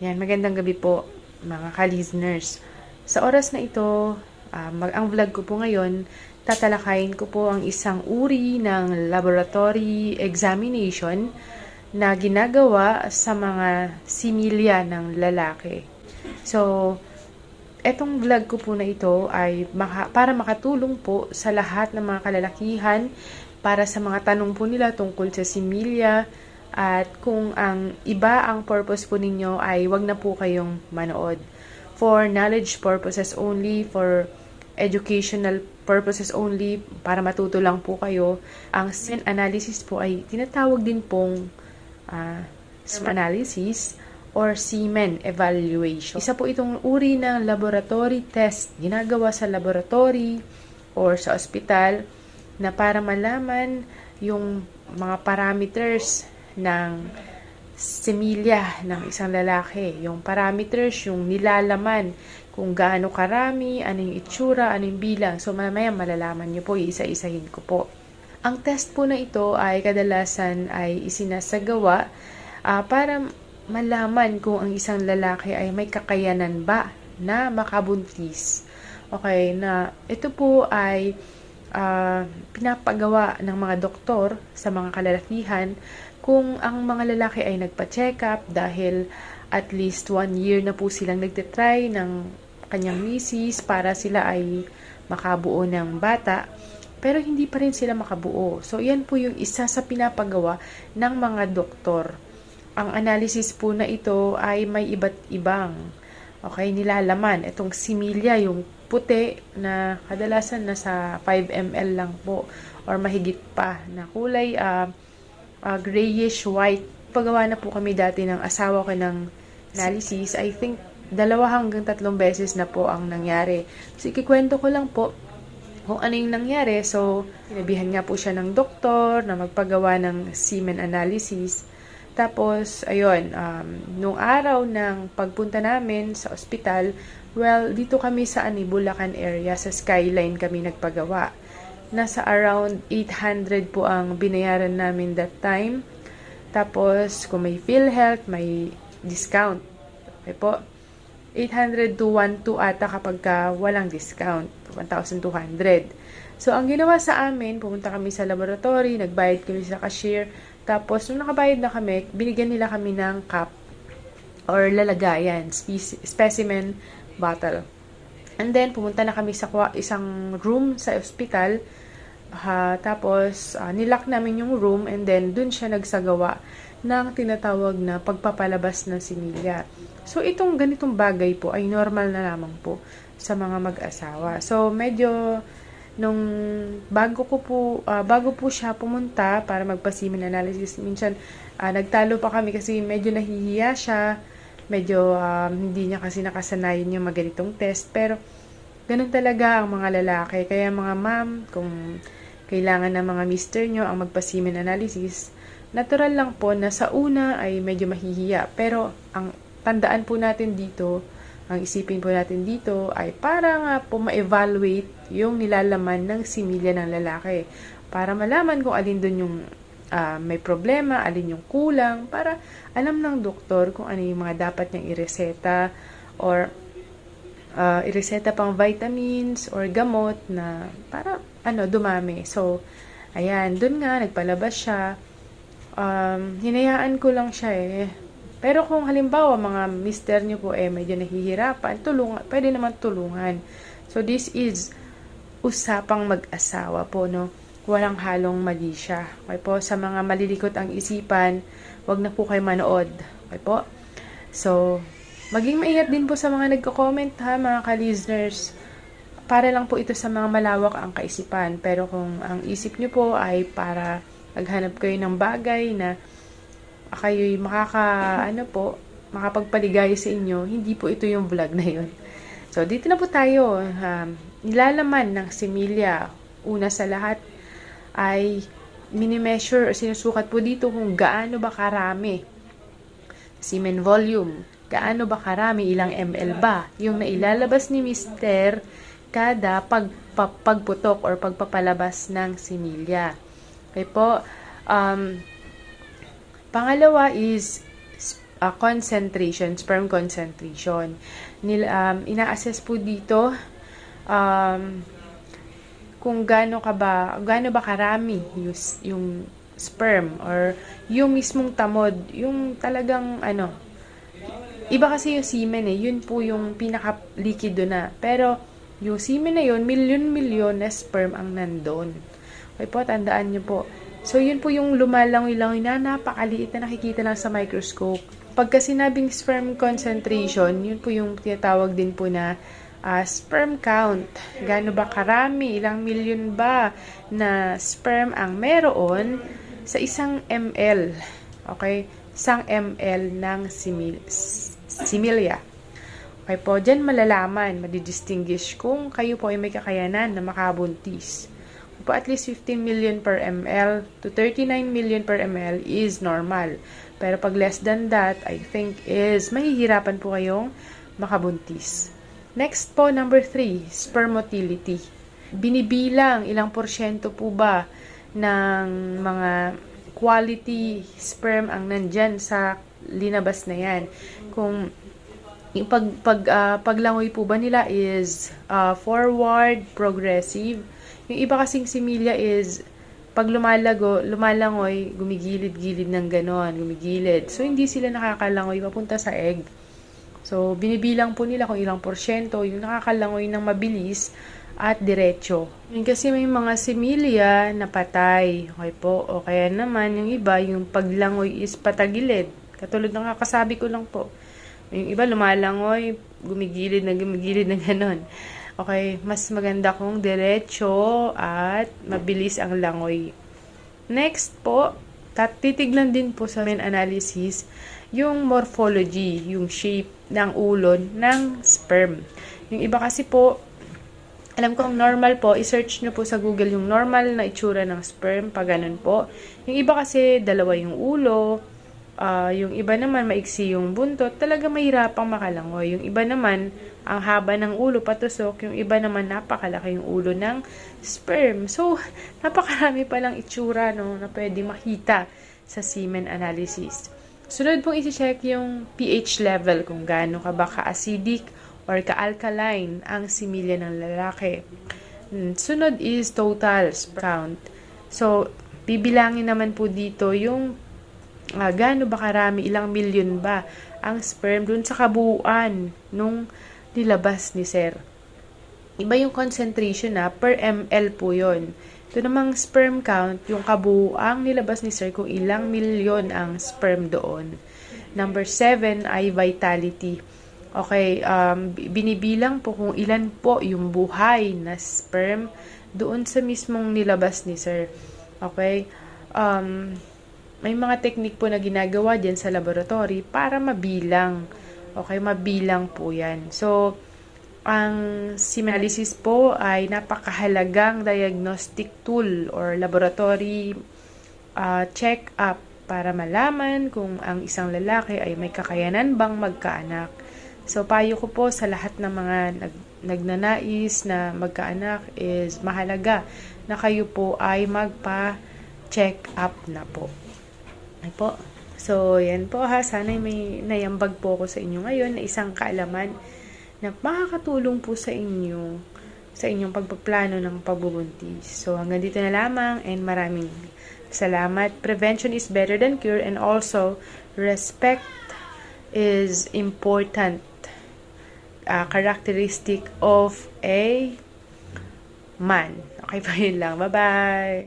Yan, magandang gabi po mga ka-listeners. Sa oras na ito, ah, mag ang vlog ko po ngayon, tatalakayin ko po ang isang uri ng laboratory examination na ginagawa sa mga similya ng lalaki. So, etong vlog ko po na ito ay maka, para makatulong po sa lahat ng mga kalalakihan para sa mga tanong po nila tungkol sa similya at kung ang iba ang purpose po ninyo ay wag na po kayong manood. For knowledge purposes only, for educational purposes only, para matuto lang po kayo, ang sin analysis po ay tinatawag din pong sperm analysis or semen evaluation. Isa po itong uri ng laboratory test ginagawa sa laboratory or sa ospital na para malaman yung mga parameters ng similya ng isang lalaki. Yung parameters, yung nilalaman, kung gaano karami, ano yung itsura, ano yung bilang. So, mamaya malalaman nyo po, isa-isahin ko po. Ang test po na ito ay kadalasan ay isinasagawa ah, para malaman kung ang isang lalaki ay may kakayanan ba na makabuntis. Okay, na ito po ay ah, pinapagawa ng mga doktor sa mga kalalakihan kung ang mga lalaki ay nagpa-check up dahil at least one year na po silang nagtitry ng kanyang misis para sila ay makabuo ng bata pero hindi pa rin sila makabuo. So, yan po yung isa sa pinapagawa ng mga doktor. Ang analysis po na ito ay may iba't ibang okay, nilalaman. Itong similya, yung puti na kadalasan nasa 5 ml lang po or mahigit pa na kulay ah, ah, grayish white. Pagawa na po kami dati ng asawa ko ng analysis. I think dalawa hanggang tatlong beses na po ang nangyari. So, ikikwento ko lang po kung ano yung nangyari. So, sinabihan nga po siya ng doktor na magpagawa ng semen analysis. Tapos, ayun, um, nung araw ng pagpunta namin sa ospital, well, dito kami sa Ani, Bulacan area, sa Skyline kami nagpagawa. Nasa around 800 po ang binayaran namin that time. Tapos, kung may PhilHealth, may discount. Okay po. 800 to 1.2 ata kapag ka walang discount. 1,200. So, ang ginawa sa amin, pumunta kami sa laboratory, nagbayad kami sa cashier. Tapos, nung nakabayad na kami, binigyan nila kami ng cup or lalagayan, speci- specimen bottle. And then, pumunta na kami sa isang room sa ospital. Ha, tapos, ah, nilock namin yung room and then dun siya nagsagawa ng tinatawag na pagpapalabas ng similya. So, itong ganitong bagay po ay normal na lamang po sa mga mag-asawa. So, medyo nung bago ko po ah, bago po siya pumunta para magpa-semen analysis minsan ah, nagtalo pa kami kasi medyo nahihiya siya. Medyo um, hindi niya kasi nakasanayan yung maganitong test. Pero ganun talaga ang mga lalaki. Kaya mga ma'am kung kailangan ng mga mister nyo ang magpa-semen analysis natural lang po na sa una ay medyo mahihiya. Pero ang tandaan po natin dito ang isipin po natin dito ay para nga po ma-evaluate yung nilalaman ng similya ng lalaki. Para malaman kung alin doon yung ah, may problema, alin yung kulang, para alam ng doktor kung ano yung mga dapat niyang ireseta or ah, ireseta pang vitamins or gamot na para ano dumami. So, ayan, doon nga nagpalabas siya. Um, hinayaan ko lang siya eh. Pero kung halimbawa mga mister niyo po eh medyo nahihirapan, tulungan, pwede naman tulungan. So this is usapang mag-asawa po no. Walang halong mali siya. Okay po, sa mga malilikot ang isipan, wag na po kayo manood. Okay po? So, maging maingat din po sa mga nagko-comment ha, mga ka-listeners. Para lang po ito sa mga malawak ang kaisipan. Pero kung ang isip niyo po ay para maghanap kayo ng bagay na kayo'y makaka, ano po, makapagpaligaya sa inyo, hindi po ito yung vlog na yun. So, dito na po tayo. Um, nilalaman ng similya, una sa lahat, ay minimeasure, sinusukat po dito kung gaano ba karami. Semen volume, gaano ba karami, ilang ml ba, yung nailalabas ni Mister kada pag, pa- pagputok or pagpapalabas ng similya. Okay po, um, Pangalawa is ah, concentration, sperm concentration. Nil, um, ina-assess po dito um, kung gaano ka ba, gaano ba karami yung, yung sperm or yung mismong tamod, yung talagang ano, iba kasi yung semen eh, yun po yung pinaka-likido na. Pero yung semen na yun, milyon-milyon na sperm ang nandun. Okay po, tandaan nyo po. So, yun po yung lumalangoy-langoy na napakaliit na nakikita lang sa microscope. Pagka sinabing sperm concentration, yun po yung tinatawag din po na ah, sperm count. Gaano ba karami, ilang milyon ba na sperm ang meron sa isang ml. Okay? Isang ml ng simil similia. Okay po, dyan malalaman, madidistinguish kung kayo po ay may kakayanan na makabuntis. Po at least 15 million per ml to 39 million per ml is normal. Pero pag less than that, I think is mahihirapan po kayong makabuntis. Next po, number 3, sperm motility. Binibilang ilang porsyento po ba ng mga quality sperm ang nandyan sa linabas na yan. Kung yung pag, pag, ah, paglangoy po ba nila is ah, forward, progressive. Yung iba kasing similya is pag lumalago, lumalangoy, gumigilid-gilid ng ganon, gumigilid. So, hindi sila nakakalangoy papunta sa egg. So, binibilang po nila kung ilang porsyento yung nakakalangoy ng mabilis at diretso. Yun kasi may mga similya na patay. Okay po. O kaya naman, yung iba, yung paglangoy is patagilid. Katulad ng kakasabi ko lang po. Yung iba lumalangoy, gumigilid na gumigilid na ganon. Okay, mas maganda kung diretso at mabilis ang langoy. Next po, titignan din po sa main analysis yung morphology, yung shape ng ulon ng sperm. Yung iba kasi po, alam ko ang normal po, i-search nyo po sa Google yung normal na itsura ng sperm, pag ganun po. Yung iba kasi, dalawa yung ulo, ah, yung iba naman maiksi yung buntot, talaga mahirapang makalangoy. Yung iba naman, ang haba ng ulo patusok, yung iba naman napakalaki yung ulo ng sperm. So, napakarami palang itsura no, na pwede makita sa semen analysis. Sunod pong isi-check yung pH level, kung gaano ka ba ka-acidic or ka-alkaline ang similya ng lalaki. Mm, Sunod is total sperm count. So, bibilangin naman po dito yung ah, gaano ba karami, ilang milyon ba ang sperm dun sa kabuuan nung nilabas ni Sir. Iba yung concentration na per ml po yon. Ito namang sperm count, yung kabuuang nilabas ni Sir kung ilang milyon ang sperm doon. Number 7 ay vitality. Okay, um, binibilang po kung ilan po yung buhay na sperm doon sa mismong nilabas ni Sir. Okay? Um, may mga technique po na ginagawa dyan sa laboratory para mabilang. Okay, mabilang po yan. So, ang semanalysis po ay napakahalagang diagnostic tool or laboratory uh, check-up para malaman kung ang isang lalaki ay may kakayanan bang magkaanak. So, payo ko po sa lahat ng mga nag, nagnanais na magkaanak is mahalaga na kayo po ay magpa-check up na po. Ay po. So, yan po ha. Sana may nayambag po ako sa inyo ngayon na isang kaalaman na makakatulong po sa inyo sa inyong pagpaplano ng pagbubuntis. So, hanggang dito na lamang and maraming salamat. Prevention is better than cure and also respect is important uh, characteristic of a man. Okay pa yun lang. Bye-bye!